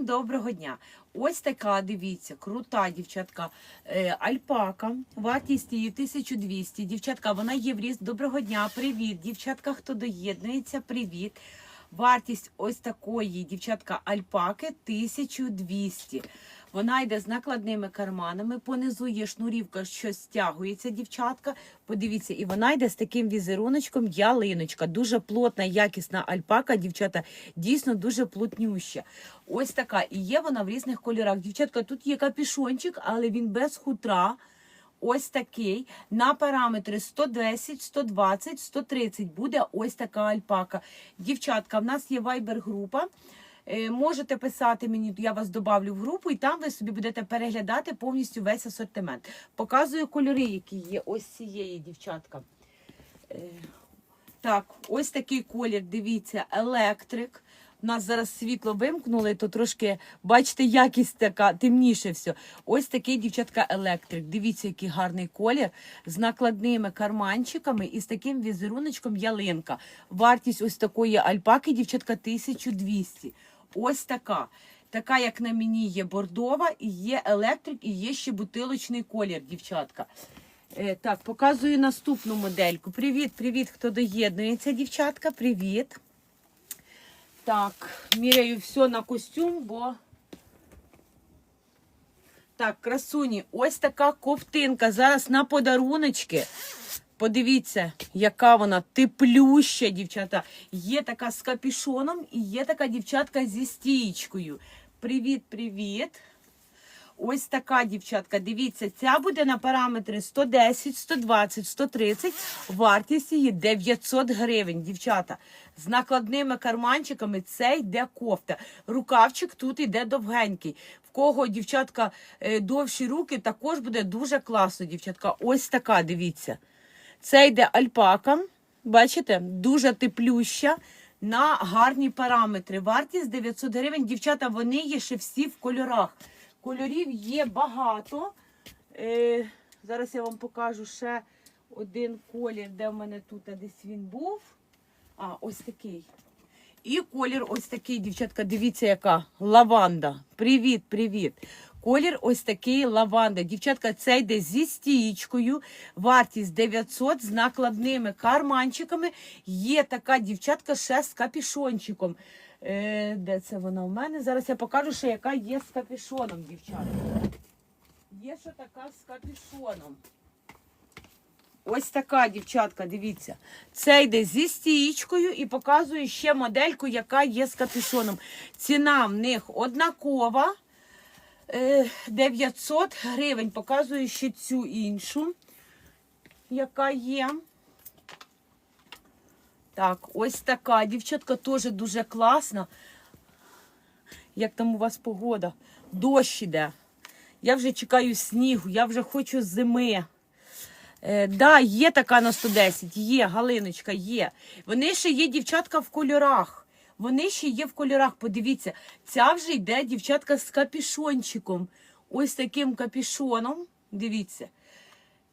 Доброго дня! Ось така, дивіться, крута дівчатка е, альпака. Вартість її 1200. Дівчатка, вона є в ріст. Доброго дня, привіт. Дівчатка, хто доєднується, привіт. Вартість ось такої дівчатка альпаки 1200. Вона йде з накладними карманами. Понизу є шнурівка, що стягується, дівчатка. Подивіться, і вона йде з таким візеруночком ялиночка. Дуже плотна, якісна альпака, дівчата, дійсно дуже плотнюща. Ось така. І є вона в різних кольорах. Дівчатка, тут є капішончик, але він без хутра. Ось такий на параметри 110, 120, 130 буде ось така альпака. Дівчатка, в нас є вайбер-група. Е, Можете писати мені, я вас добавлю в групу, і там ви собі будете переглядати повністю весь асортимент. Показую кольори, які є. Ось цієї дівчатка. Е, Так, ось такий колір, дивіться, електрик. У нас зараз світло вимкнули, то трошки, бачите, якість така, темніше все. Ось такий, дівчатка, електрик. Дивіться, який гарний колір з накладними карманчиками і з таким візеруночком ялинка. Вартість ось такої альпаки, дівчатка, 1200. Ось така. Така, як на мені, є бордова, і є електрик, і є ще бутилочний колір, дівчатка. Е, так, показую наступну модельку. Привіт, привіт, хто доєднується, дівчатка. Привіт. Так, міряю все на костюм, бо. Так, красуні, ось така ковтинка. Зараз на подаруночки. Подивіться, яка вона теплюща, дівчата. Є така з капішоном і є така дівчатка зі стієчкою. Привіт, привіт. Ось така дівчатка. Дивіться, ця буде на параметри 110, 120, 130. Вартість її 900 гривень, дівчата. З накладними карманчиками це йде кофта. Рукавчик тут йде довгенький. В кого дівчатка е, довші руки, також буде дуже класно, дівчатка. Ось така, дивіться. Це йде альпака. Бачите, дуже теплюща. На гарні параметри. Вартість 900 гривень. Дівчата, вони є ще всі в кольорах. Кольорів є багато. Е, зараз я вам покажу ще один колір, де в мене тут а десь він був. А, ось такий. І колір ось такий, дівчатка, дивіться, яка лаванда. Привіт, привіт. Колір ось такий лаванда. Дівчатка, це йде зі стієчкою. Вартість 900 з накладними карманчиками. Є така дівчатка ще з капішончиком. Е, де це вона у мене? Зараз я покажу, що яка є з капішоном, дівчатка. Є ще така з капішоном. Ось така дівчатка, дивіться. Це йде зі стієчкою і показую ще модельку, яка є з капюшоном. Ціна в них однакова. Е, 900 гривень. Показую ще цю іншу, яка є. Так, ось така. Дівчатка теж дуже класна. Як там у вас погода? Дощ іде. Я вже чекаю снігу, я вже хочу зими. Е, да, є така на 110, є, Галиночка, є. Вони ще є дівчатка в кольорах. Вони ще є в кольорах. Подивіться, ця вже йде дівчатка з капішончиком. Ось таким капішоном. Дивіться.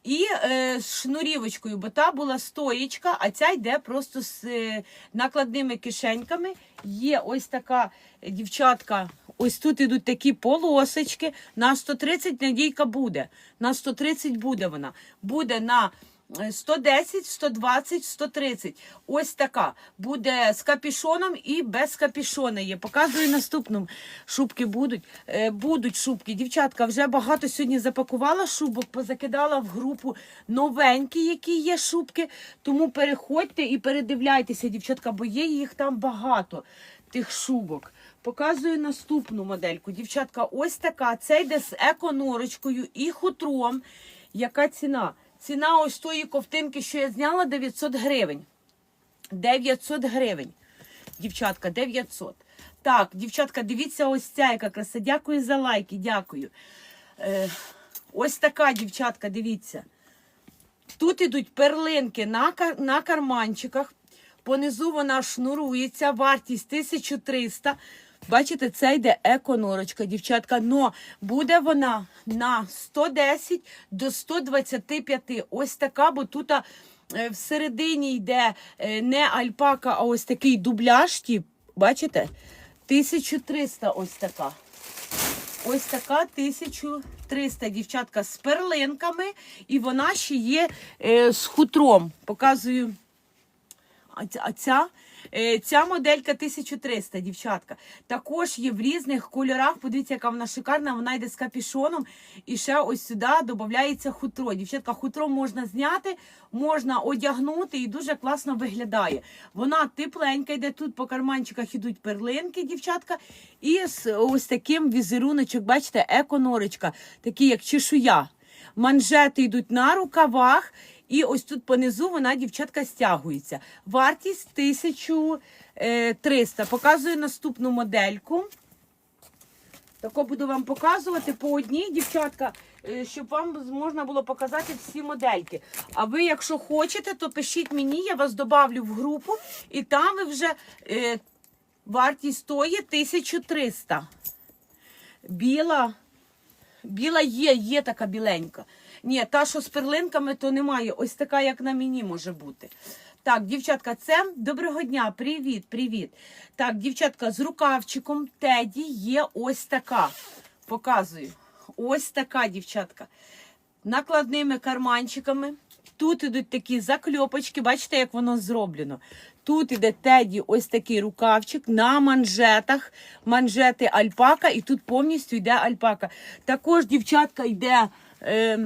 І е, з шнурівочкою, бо та була стоєчка, а ця йде просто з е, накладними кишеньками. Є ось така е, дівчатка. Ось тут ідуть такі полосочки. На 130 надійка буде. На 130 буде вона. Буде на 110, 120, 130. Ось така. Буде з капішоном і без капішона є. Показую наступну. Шубки будуть. Е, будуть шубки. Дівчатка, вже багато сьогодні запакувала шубок, позакидала в групу новенькі, які є шубки. Тому переходьте і передивляйтеся, дівчатка, бо є їх там багато, тих шубок. Показую наступну модельку. Дівчатка, ось така. Це йде з еконорочкою і хутром. Яка ціна? Ціна ось тої ковтинки, що я зняла, 900 гривень. 900 гривень. Дівчатка, 900. Так, дівчатка, дивіться, ось ця яка краса. Дякую за лайки, дякую. Е, ось така, дівчатка, дивіться. Тут ідуть перлинки на, на карманчиках. Понизу вона шнурується, вартість 1300. Бачите, це йде еконорочка, дівчатка. Но буде вона на 110 до 125. Ось така, бо тут е, всередині йде е, не альпака, а ось такий дубляж. тип. Бачите? 1300 ось така. Ось така 1300 дівчатка з перлинками, і вона ще є е, з хутром. Показую. А ця, ця, е, моделька 1300, дівчатка. Також є в різних кольорах. Подивіться, яка вона шикарна. Вона йде з капішоном. І ще ось сюди додається хутро. Дівчатка, хутро можна зняти, можна одягнути і дуже класно виглядає. Вона тепленька, йде тут по карманчиках ідуть перлинки, дівчатка. І з ось таким візеруночок, бачите, еконорочка, такий як чешуя. Манжети йдуть на рукавах. І ось тут понизу вона, дівчатка, стягується. Вартість 1300. Показую наступну модельку. Тако буду вам показувати по одній, дівчатка, е, щоб вам можна було показати всі модельки. А ви, якщо хочете, то пишіть мені, я вас добавлю в групу, і там ви вже е, вартість стоїть 1300. Біла. Біла є, є така біленька. Ні, та, що з перлинками, то немає. Ось така, як на мені може бути. Так, дівчатка, це доброго дня, привіт, привіт. Так, дівчатка, з рукавчиком Теді є ось така. Показую. Ось така, дівчатка. Накладними карманчиками. Тут ідуть такі закльопочки, бачите, як воно зроблено. Тут іде теді ось такий рукавчик на манжетах, манжети альпака, і тут повністю йде альпака. Також, дівчатка, йде е,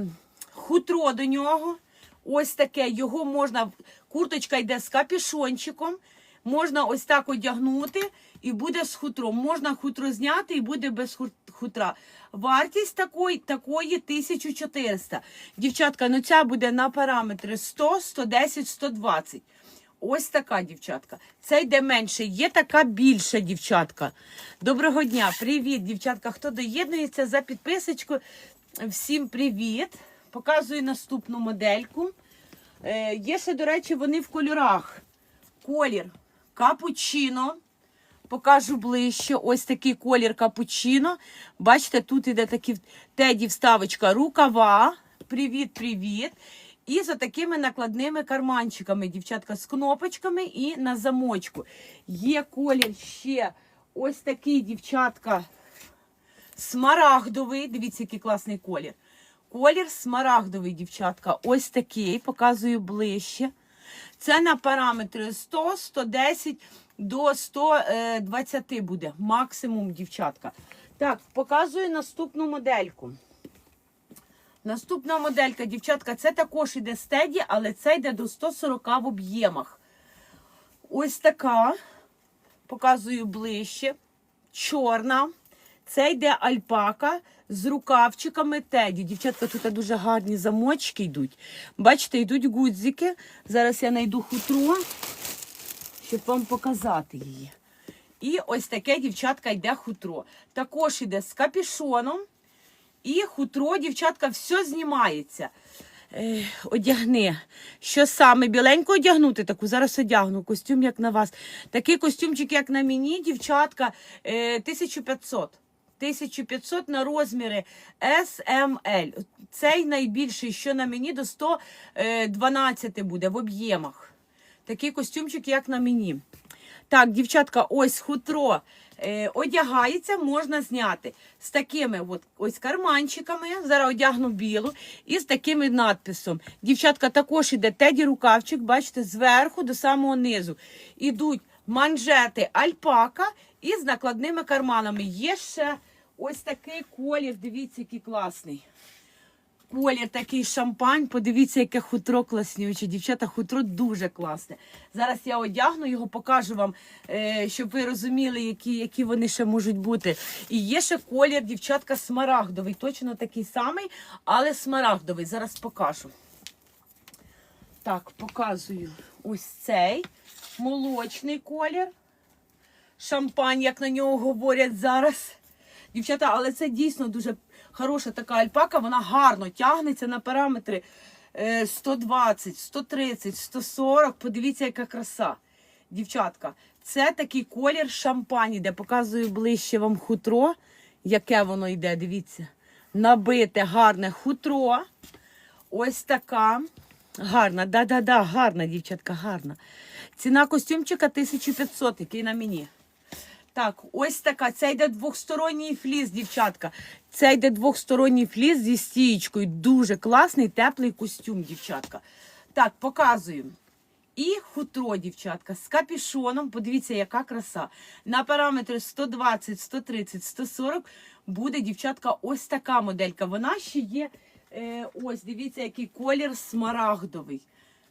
хутро до нього. Ось таке. Його можна, курточка йде з капішончиком. Можна ось так одягнути і буде з хутром. Можна хутро зняти і буде без хутра. Вартість такої, такої 1400. Дівчатка, ну ця буде на параметри 100, 110, 120. Ось така дівчатка. Це йде менше. Є така більша дівчатка. Доброго дня, привіт, дівчатка. Хто доєднується за підписочку? Всім привіт. Показую наступну модельку. Е, є ще, до речі, вони в кольорах. Колір капучино. Покажу ближче. Ось такий колір капучино. Бачите, тут іде такі теді вставочка рукава. Привіт, привіт. І за такими накладними карманчиками, дівчатка, з кнопочками і на замочку. Є колір ще ось такий, дівчатка, смарагдовий. Дивіться, який класний колір. Колір смарагдовий, дівчатка. Ось такий. Показую ближче. Це на параметри 100, 110 до 120 буде. Максимум, дівчатка. Так, показую наступну модельку. Наступна моделька, дівчатка, це також іде стеді, але це йде до 140 в об'ємах. Ось така. Показую ближче. Чорна. Це йде альпака з рукавчиками теді. Дівчатка, тут дуже гарні замочки йдуть. Бачите, йдуть гудзики. Зараз я знайду хутро, щоб вам показати її. І ось таке, дівчатка, йде хутро. Також йде з капішоном. І хутро, дівчатка, все знімається. Е, одягни. Що саме? Біленько одягнути таку? Зараз одягну. Костюм, як на вас. Такий костюмчик, як на мені, дівчатка, е, 1500. 1500 на розміри SML. Цей найбільший, що на мені, до 112 буде в об'ємах. Такий костюмчик, як на мені. Так, дівчатка, ось хутро е, одягається, можна зняти з такими от, ось карманчиками. Зараз одягну білу і з таким надписом. Дівчатка, також іде теді рукавчик, бачите, зверху до самого низу. Ідуть манжети альпака і з накладними карманами. Є ще ось такий колір. Дивіться, який класний. Колір такий шампань. Подивіться, яке хутро класнюче. Дівчата, хутро дуже класне. Зараз я одягну його, покажу вам, е, щоб ви розуміли, які, які вони ще можуть бути. І є ще колір, дівчатка, смарагдовий. Точно такий самий, але смарагдовий. Зараз покажу. Так, показую ось цей молочний колір. Шампань, як на нього говорять зараз. Дівчата, але це дійсно дуже хороша така альпака, вона гарно тягнеться на параметри е, 120, 130, 140. Подивіться, яка краса. Дівчатка, це такий колір шампані, де показую ближче вам хутро, яке воно йде. Дивіться. Набите гарне хутро. Ось така. Гарна, да-да-да, гарна, дівчатка, гарна. Ціна костюмчика 1500, який на мені. Так, ось така. Це йде двохсторонній фліс, дівчатка. Це йде двохсторонній фліс зі стієчкою. Дуже класний, теплий костюм, дівчатка. Так, показую. І хутро, дівчатка, з капішоном. Подивіться, яка краса. На параметри 120, 130, 140 буде, дівчатка, ось така моделька. Вона ще є. Е, ось, дивіться, який колір смарагдовий.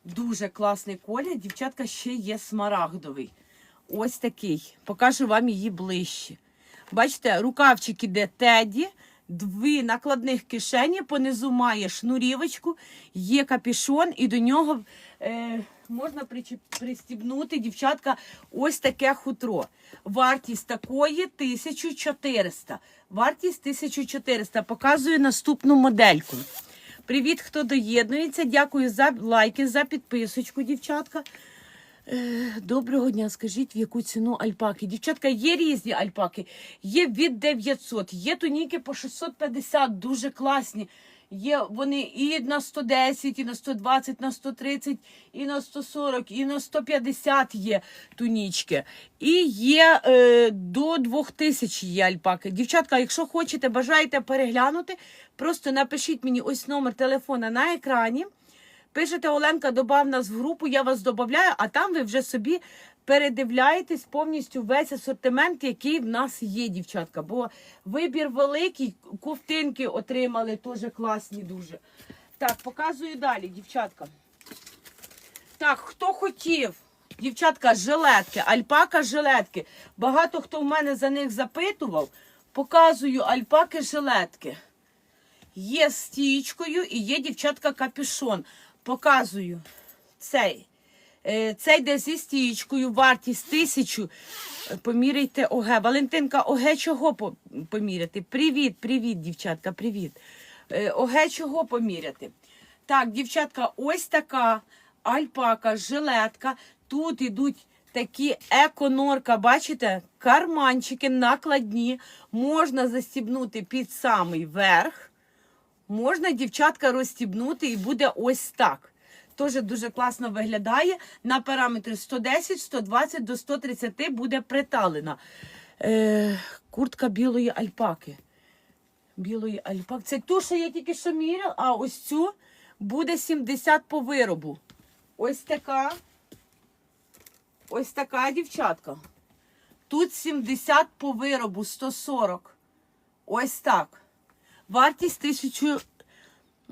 Дуже класний колір. Дівчатка ще є смарагдовий. Ось такий. Покажу вам її ближче. Бачите, рукавчик іде теді, дві накладних кишені, понизу має шнурівочку, є капішон, і до нього е, можна пристібнути, дівчатка, ось таке хутро. Вартість такої 1400. Вартість 1400. Показую наступну модельку. Привіт, хто доєднується. Дякую за лайки, за підписочку, дівчатка. Е, Доброго дня, скажіть, в яку ціну альпаки? Дівчатка, є різні альпаки. Є від 900, є туніки по 650, дуже класні. Є вони і на 110, і на 120, на 130, і на 140, і на 150 є тунічки. І є е, до 2000 є альпаки. Дівчатка, якщо хочете, бажаєте переглянути, просто напишіть мені ось номер телефона на екрані. Пишете Оленка, добав нас в групу, я вас додаю, а там ви вже собі передивляєтесь повністю весь асортимент, який в нас є, дівчатка. Бо вибір великий, ковтинки отримали, теж класні дуже. Так, показую далі, дівчатка. Так, хто хотів? Дівчатка, жилетки, альпака жилетки. Багато хто в мене за них запитував. Показую альпаки жилетки. Є стічкою і є дівчатка капюшон. Показую цей. Е, Цей йде зі стічкою, вартість тисячу. Е, Поміряйте ОГ. Валентинка, ОГ чого поміряти? Привіт, привіт, дівчатка, привіт. Е, ОГ чого поміряти? Так, дівчатка, ось така альпака, жилетка. Тут ідуть такі еконорка, бачите, карманчики накладні. Можна застібнути під самий верх. Можна, дівчатка, розстібнути і буде ось так. Теж дуже класно виглядає. На параметри 110, 120 до 130 буде приталена. Е, куртка білої альпаки. Білої альпаки. Це ту, що я тільки що міряла, а ось цю буде 70 по виробу. Ось така. Ось така дівчатка. Тут 70 по виробу, 140. Ось так. Вартість тисячу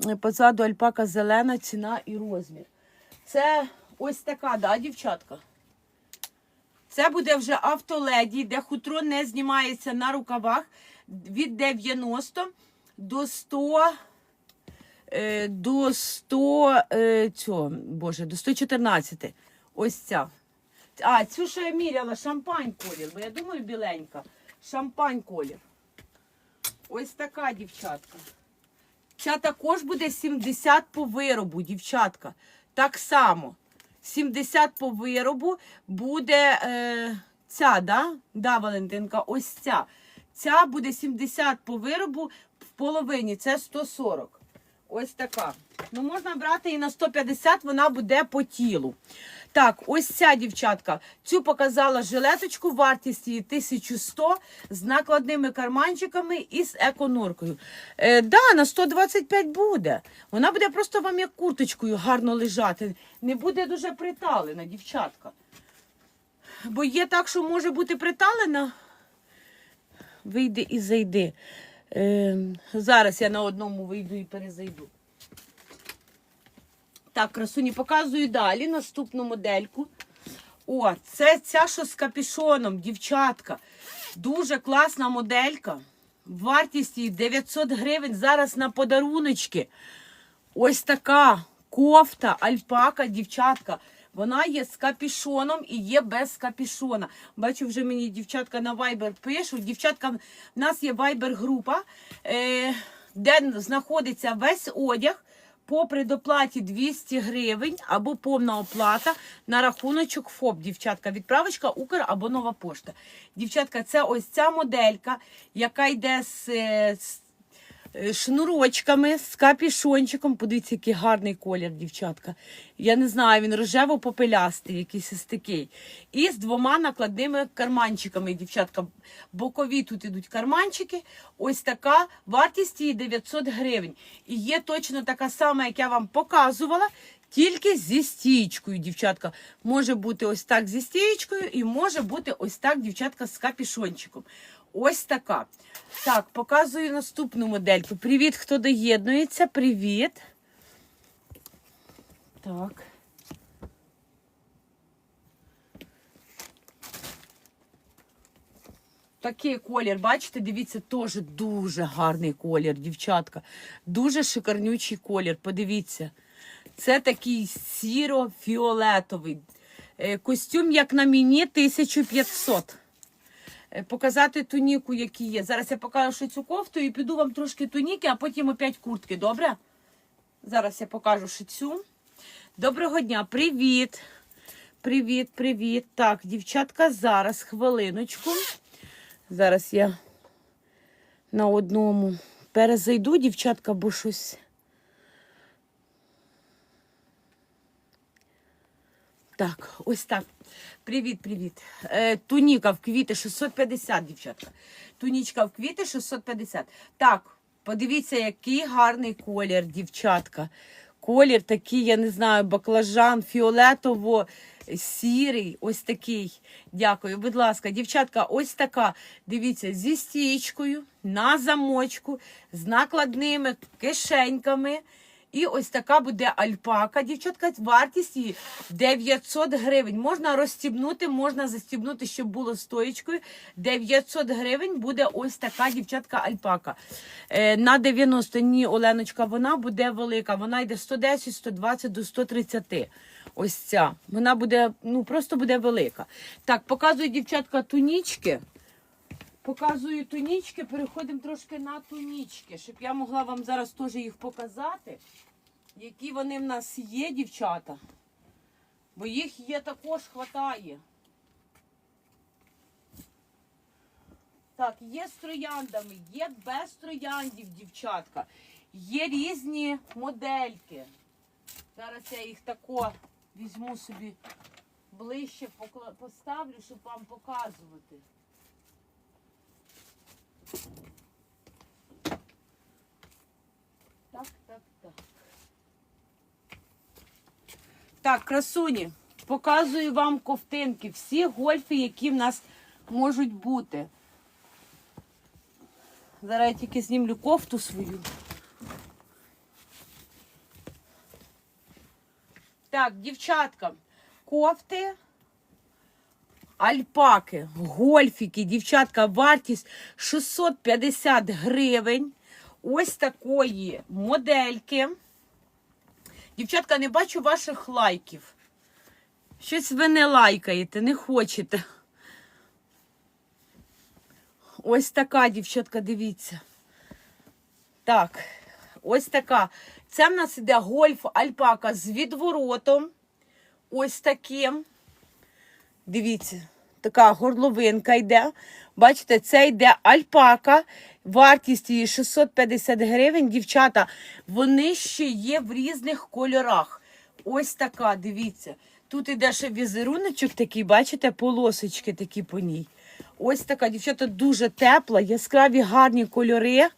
е, позаду альпака зелена, ціна і розмір. Це ось така, да, дівчатка? Це буде вже автоледі, де хутро не знімається на рукавах від 90 до 100. е, До 100, е, цього, боже, до 114. Ось ця. А, цю, що я міряла, шампань колір, бо я думаю, біленька. Шампань колір. Ось така дівчатка. Ця також буде 70 по виробу, дівчатка. Так само. 70 по виробу буде е, ця, да? Да, Валентинка, ось ця. Ця буде 70 по виробу в половині, це 140. Ось така. Ну, можна брати і на 150, вона буде по тілу. Так, ось ця дівчатка. Цю показала жилеточку, вартість її 1100 з накладними карманчиками і з еконуркою. Е, да, на 125 буде. Вона буде просто вам як курточкою гарно лежати. Не буде дуже приталена, дівчатка. Бо є так, що може бути приталена. Вийди і зайди. Е, зараз я на одному вийду і перезайду. Так, красуні, показую далі наступну модельку. О, це ця, що з капішоном, дівчатка. Дуже класна моделька. Вартість її 900 гривень зараз на подаруночки. Ось така кофта, альпака, дівчатка. Вона є з капішоном і є без капішона. Бачу, вже мені дівчатка на Viber пишуть. Дівчатка, в нас є Viber група, е, де знаходиться весь одяг по предоплаті 200 гривень або повна оплата на рахуночок ФОП. Дівчатка, відправочка Укр або нова пошта. Дівчатка, це ось ця моделька, яка йде з, е, з шнурочками, з капішончиком. Подивіться, який гарний колір, дівчатка. Я не знаю, він рожево-попелястий, якийсь ось такий. І з двома накладними карманчиками, дівчатка. Бокові тут ідуть карманчики. Ось така вартість її 900 гривень. І є точно така сама, як я вам показувала. Тільки зі стієчкою, дівчатка. Може бути ось так зі стієчкою, і може бути ось так, дівчатка, з капішончиком. Ось така. Так, показую наступну модельку. Привіт, хто доєднується. Привіт. Так. Такий колір, бачите, дивіться, теж дуже гарний колір, дівчатка. Дуже шикарнючий колір. Подивіться. Це такий сіро-фіолетовий. Е, Костюм, як на мені, 1500. Е, Показати туніку, які є. Зараз я покажу цю кофту і піду вам трошки туніки, а потім опять куртки, добре? Зараз я покажу цю. Доброго дня, привіт. Привіт, привіт. Так, дівчатка, зараз хвилиночку. Зараз я на одному перезайду, дівчатка, бо щось. Так, ось так. Привіт, привіт. Е, туніка в квіти 650, дівчатка. Тунічка в квіти 650. Так, подивіться, який гарний колір, дівчатка. Колір такий, я не знаю, баклажан, фіолетово. Сірий, ось такий. Дякую. Будь ласка, дівчатка, ось така. Дивіться, зі стічкою, на замочку, з накладними кишеньками. І ось така буде альпака. Дівчатка, вартість її 900 гривень. Можна розстібнути, можна застібнути, щоб було стоїчкою. 900 гривень буде ось така дівчатка альпака. Е, на 90 ні, Оленочка, вона буде велика. Вона йде 110, 120 до 130. Ось ця. Вона буде, ну просто буде велика. Так, показую дівчатка тунічки. Показую тунічки, переходимо трошки на тунічки, щоб я могла вам зараз теж їх показати, які вони в нас є, дівчата. Бо їх є також хватає. Так, є з трояндами, є без трояндів, дівчатка. Є різні модельки. Зараз я їх тако візьму собі ближче, поставлю, щоб вам показувати. Так, так, так. Так, красуні, показую вам ковтинки. Всі гольфи, які в нас можуть бути. Зараз я тільки знімлю кофту свою. Так, дівчатка, кофти, альпаки, гольфіки, дівчатка, вартість 650 гривень. Ось такої модельки. Дівчатка, не бачу ваших лайків. Щось ви не лайкаєте, не хочете. Ось така, дівчатка, дивіться. Так, ось така. Це в нас іде гольф альпака з відворотом. Ось таким. Дивіться, така горловинка йде. Бачите, це йде альпака. Вартість її 650 гривень. Дівчата, вони ще є в різних кольорах. Ось така, дивіться. Тут іде ще візеруночок такий, бачите, полосочки такі по ній. Ось така, дівчата, дуже тепла, яскраві гарні кольори.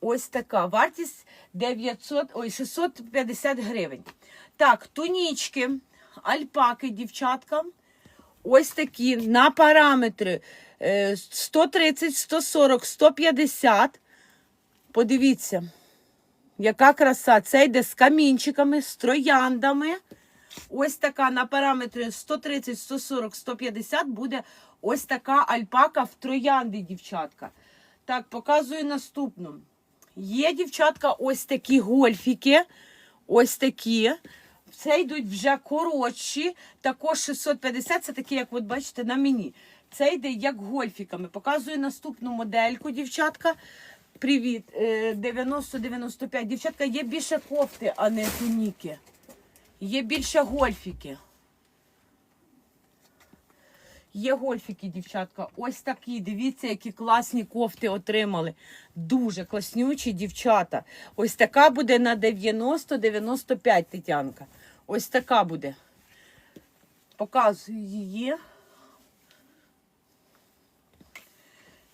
Ось така. Вартість 900, ой, 650 гривень. Так, тунічки, альпаки, дівчатка. Ось такі на параметри е, 130, 140, 150. Подивіться, яка краса. Це йде з камінчиками, з трояндами. Ось така на параметри 130, 140, 150 буде ось така альпака в троянди, дівчатка. Так, показую наступну. Є, дівчатка, ось такі гольфіки. Ось такі. Це йдуть вже коротші. Також 650, це такі, як от бачите, на мені. Це йде як гольфіками. Показую наступну модельку, дівчатка. Привіт, е, 90-95. Дівчатка, є більше кофти, а не туніки. Є більше гольфіки. Є гольфіки, дівчатка. Ось такі. Дивіться, які класні кофти отримали. Дуже класнючі дівчата. Ось така буде на 90-95 Тетянка. Ось така буде. Показую її.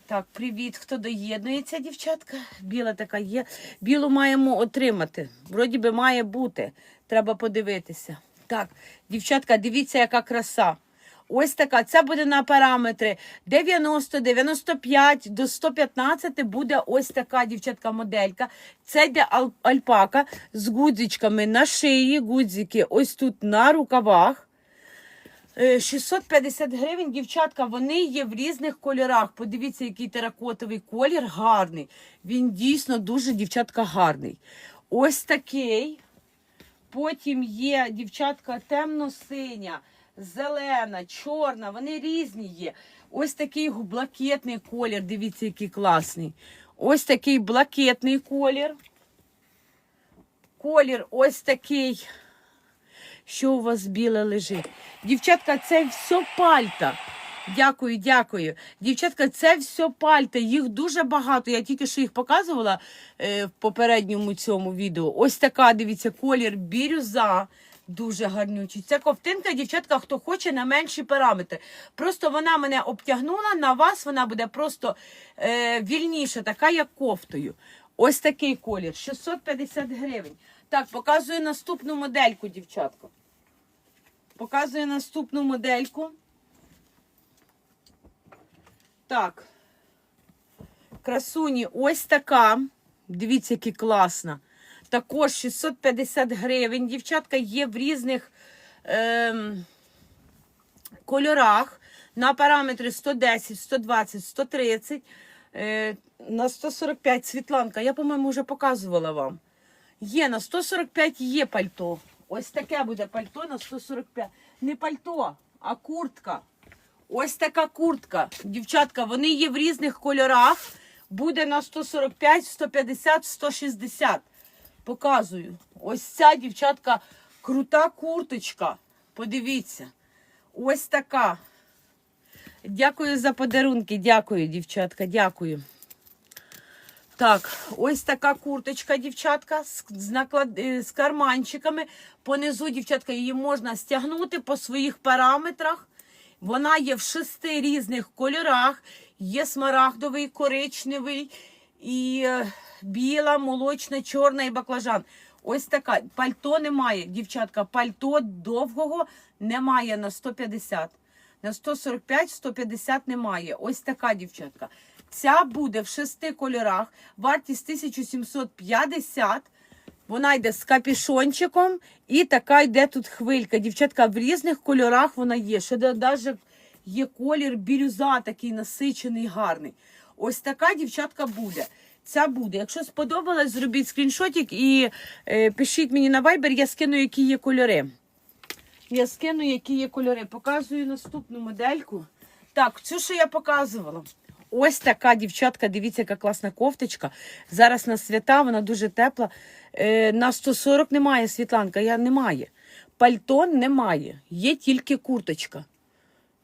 Так, привіт, хто доєднується, дівчатка? Біла така є. Білу маємо отримати. Вроді би має бути. Треба подивитися. Так, дівчатка, дивіться, яка краса. Ось така. Це буде на параметри 90, 95 до 115 буде ось така дівчатка моделька. Це йде альпака з гудзичками на шиї, гудзики ось тут на рукавах. Е, 650 гривень, дівчатка, вони є в різних кольорах. Подивіться, який теракотовий колір гарний. Він дійсно дуже, дівчатка, гарний. Ось такий. Потім є дівчатка темно-синя, зелена, чорна. Вони різні є. Ось такий блакитний колір. Дивіться, який класний. Ось такий блакитний колір. Колір ось такий що у вас біле лежить. Дівчатка, це все пальта. Дякую, дякую. Дівчатка, це все пальта. Їх дуже багато. Я тільки що їх показувала е, в попередньому цьому відео. Ось така, дивіться, колір бірюза. Дуже гарнючий. Це ковтинка, дівчатка, хто хоче на менші параметри. Просто вона мене обтягнула, на вас вона буде просто е, вільніша, така, як кофтою. Ось такий колір, 650 гривень. Так, показую наступну модельку, дівчатка. Показую наступну модельку. Так. Красуні, ось така. Дивіться, яка класна. Також 650 гривень. Дівчатка є в різних ем, кольорах. На параметри 110, 120, 130, е, на 145 Світланка. Я, по-моєму, вже показувала вам. Є на 145 є пальто. Ось таке буде пальто на 145. Не пальто, а куртка. Ось така куртка. Дівчатка, вони є в різних кольорах. Буде на 145, 150, 160. Показую. Ось ця дівчатка крута курточка. Подивіться. Ось така. Дякую за подарунки. Дякую, дівчатка. Дякую. Так, ось така курточка, дівчатка, з, наклад... е, з карманчиками. Понизу, дівчатка, її можна стягнути по своїх параметрах. Вона є в шести різних кольорах. Є смарагдовий, коричневий, і е, біла, молочна, чорна і баклажан. Ось така. Пальто немає, дівчатка. Пальто довгого немає на 150. На 145-150 немає. Ось така дівчатка. Ця буде в шести кольорах. Вартість 1750. Вона йде з капішончиком і така йде тут хвилька. Дівчатка, в різних кольорах вона є. Ще навіть є колір бірюза, такий насичений, гарний. Ось така дівчатка буде. Ця буде. Якщо сподобалось, зробіть скріншотик і е, пишіть мені на Viber, я скину, які є кольори. Я скину, які є кольори. Показую наступну модельку. Так, цю, що я показувала. Ось така дівчатка, дивіться, яка класна кофточка. Зараз на свята, вона дуже тепла. Е, на 140 немає світланка, я немає. Пальто немає, є тільки курточка.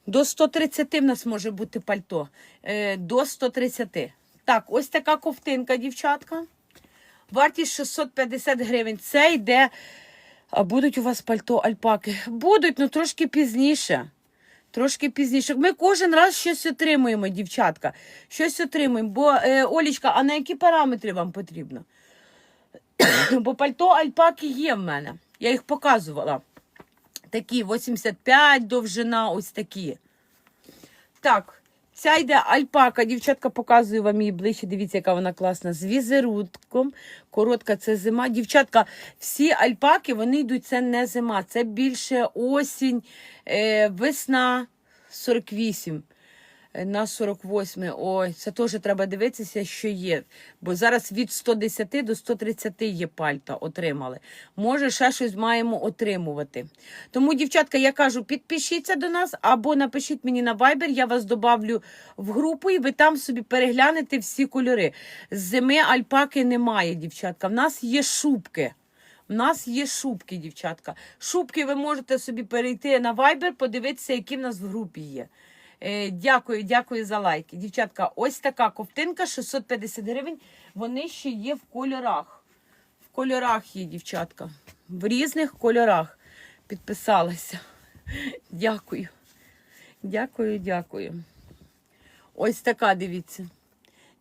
До 130 в нас може бути пальто. Е, до 130. Так, ось така ковтинка, дівчатка. Вартість 650 гривень. Це йде. А будуть у вас пальто альпаки? Будуть, ну трошки пізніше. Трошки пізніше. Ми кожен раз щось отримуємо, дівчатка. Щось отримуємо. Бо, е, Олічка, а на які параметри вам потрібно? Бо пальто альпаки є в мене. Я їх показувала. Такі 85 довжина, ось такі. Так, ця йде альпака. Дівчатка показую вам її ближче. Дивіться, яка вона класна. З візерутком. Коротка це зима. Дівчатка, всі альпаки, вони йдуть, це не зима. Це більше осінь, е, весна 48. Е, На 48. Ой, це теж треба дивитися, що є. Бо зараз від 110 до 130 є пальта отримали. Може, ще щось маємо отримувати. Тому, дівчатка, я кажу, підпишіться до нас або напишіть мені на Viber, я вас добавлю в групу, і ви там собі переглянете всі кольори. Зими альпаки немає, дівчатка. В нас є шубки. У нас є шубки, дівчатка. Шубки ви можете собі перейти на Viber, подивитися, які в нас в групі є. Е, дякую, дякую за лайки. Дівчатка, ось така ковтинка 650 гривень. Вони ще є в кольорах. В кольорах є, дівчатка. В різних кольорах. Підписалася. Дякую. Дякую, дякую. Ось така, дивіться.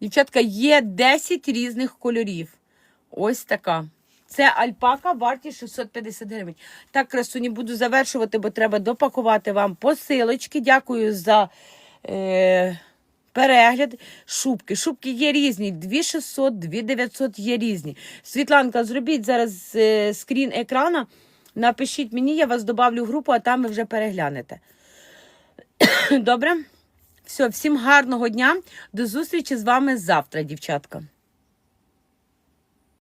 Дівчатка, є 10 різних кольорів. Ось така. Це альпака вартість 650 гривень. Так, красуні, буду завершувати, бо треба допакувати вам посилочки. Дякую за е, перегляд. Шубки. Шубки є різні. 2600, 2900 є різні. Світланка, зробіть зараз е, скрін екрана. Напишіть мені, я вас добавлю в групу, а там ви вже переглянете. Добре? Все, всім гарного дня. До зустрічі з вами завтра, дівчатка.